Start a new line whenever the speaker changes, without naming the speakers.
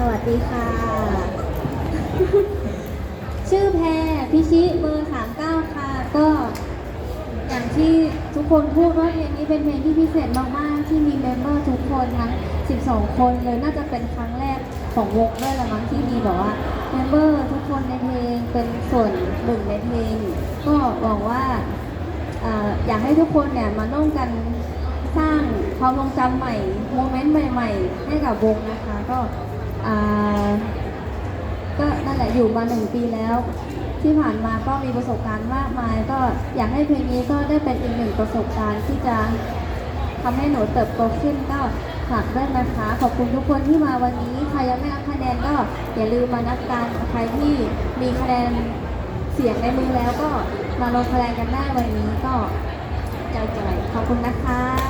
สวัสดีค่ะ ชื่อแพรพิชิเบอร์39ค่ะ ก็อย่างที่ทุกคนพูดว่าเพลงนี้เป็นเพลงที่พิเศษมากๆ ที่มีเมมเบอร์ทุกคนทั้ง 12 คนเลยน่าจะเป็นครั้งแรกของวงด้วยละมั้งที่มีแบบว่าเมมเบอร์ทุกคนในเพลงเป็นส่วนหนึ่งในเพลง ก็หวังว่าเอ่ออยากให้ทุกคนเนี่ยมาร่วมกันสร้างความทรงจำใหม่ โมเมนต์ใหม่ ๆ ให้กับวงนะคะ ก็ อ่าก็นั่นแหละอยู่มาหนึ่งปีแล้ว ที่ผ่านมาก็มีประสบการณ์มากมาย ก็อยากให้เพลงนี้ก็ได้เป็นอีกหนึ่งประสบการณ์ที่จะทำให้หนูเติบโตขึ้นก็ฝากด้วยนะคะ ขอบคุณทุกคนที่มาวันนี้ใครยังไม่นับคะแนนก็อย่าลืมมานับกันใครที่มีคะแนนเสียงในมือแล้วก็มาลงคะแนนกันได้วันนี้ก็ใจๆขอบคุณนะคะ